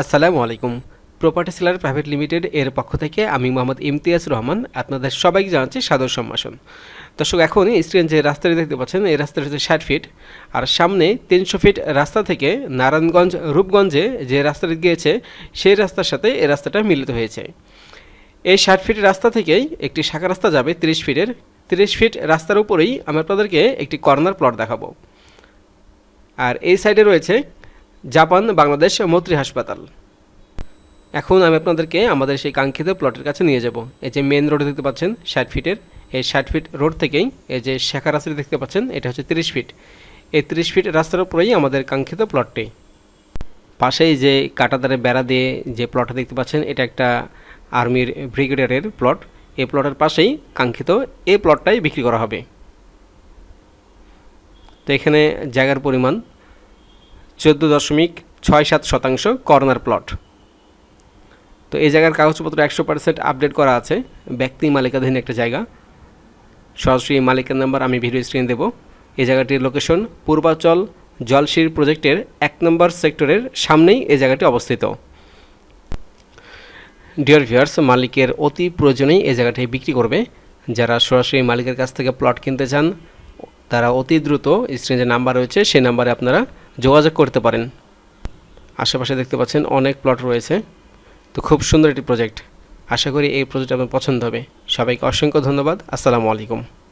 আসসালামু আলাইকুম। Property seller private limited এর পক্ষ থেকে আমি মোহাম্মদ ইমতিয়াজ রহমান আপনাদের সবাইকে জানাচ্ছি সাদর সম্ভাষণ। দর্শক, এখন স্ক্রিন যে রাস্তাটি দেখতে পাচ্ছেন, এই রাস্তাটি হচ্ছে ষাট ফিট আর সামনে তিনশো ফিট রাস্তা থেকে নারায়ণগঞ্জ, রূপগঞ্জে যে রাস্তাটি গিয়েছে, সেই রাস্তার সাথে এই রাস্তাটা মিলিত হয়েছে। এই ষাট ফিট রাস্তা থেকেই একটি শাখা রাস্তা যাবে তিরিশ ফিটের তিরিশ ফিট রাস্তার উপরেই আমি আপনাদেরকে একটি কর্নার প্লট দেখাবো। আর এই সাইডে রয়েছে জাপান, বাংলাদেশ, মৈত্রী হাসপাতাল। এখন আমি আপনাদেরকে আমাদের সেই কাঙ্ক্ষিত প্লটের কাছে নিয়ে যাব। এই যে মেন রোড দেখতে পাচ্ছেন, ষাট ফিটের এই ষাট ফিট রোড থেকেই এই যে শাখা রাস্তাটি দেখতে পাচ্ছেন, এটা হচ্ছে তিরিশ ফিট এই তিরিশ ফিট রাস্তার উপরেই আমাদের কাঙ্ক্ষিত প্লটটি পাশেই যে কাটাতারে বেড়া দিয়ে যে প্লটটা দেখতে পাচ্ছেন, এটা একটা আর্মির ব্রিগেডিয়ারের প্লট এই প্লটের পাশেই কাঙ্ক্ষিত এই প্লটটাই বিক্রি করা হবে। তো এখানে জায়গার পরিমাণ চোদ্দ দশমিক ছয় সাত শতাংশ কর্নার প্লট। তো এই জায়গার কাগজপত্র একশো পার্সেন্ট আপডেট করা আছে। ব্যক্তি মালিকাধীন একটা জায়গা। সরাসরি মালিকের নাম্বার আমি ভিডিও স্ক্রিন দেব। এই জায়গাটির লোকেশন পূর্বাচল জলশির প্রজেক্টের এক নম্বর সেক্টরের সামনেই এই জায়গাটি অবস্থিত। ডিয়ার ভিউয়ার্স মালিকের অতি প্রয়োজনেই এই জায়গাটি বিক্রি করবে। যারা সরাসরি মালিকের কাছ থেকে প্লট কিনতে চান, তারা অতি দ্রুত স্ক্রিনে যে নাম্বার রয়েছে, সেই নাম্বারে আপনারা যোগাযোগ করতে পারেন। আশেপাশে দেখতে পাচ্ছেন অনেক প্লট রয়েছে। তো খুব সুন্দর একটি প্রজেক্ট আশা করি এই প্রজেক্ট আপনার পছন্দ হবে। সবাইকে অসংখ্য ধন্যবাদ। আসসালামু আলাইকুম।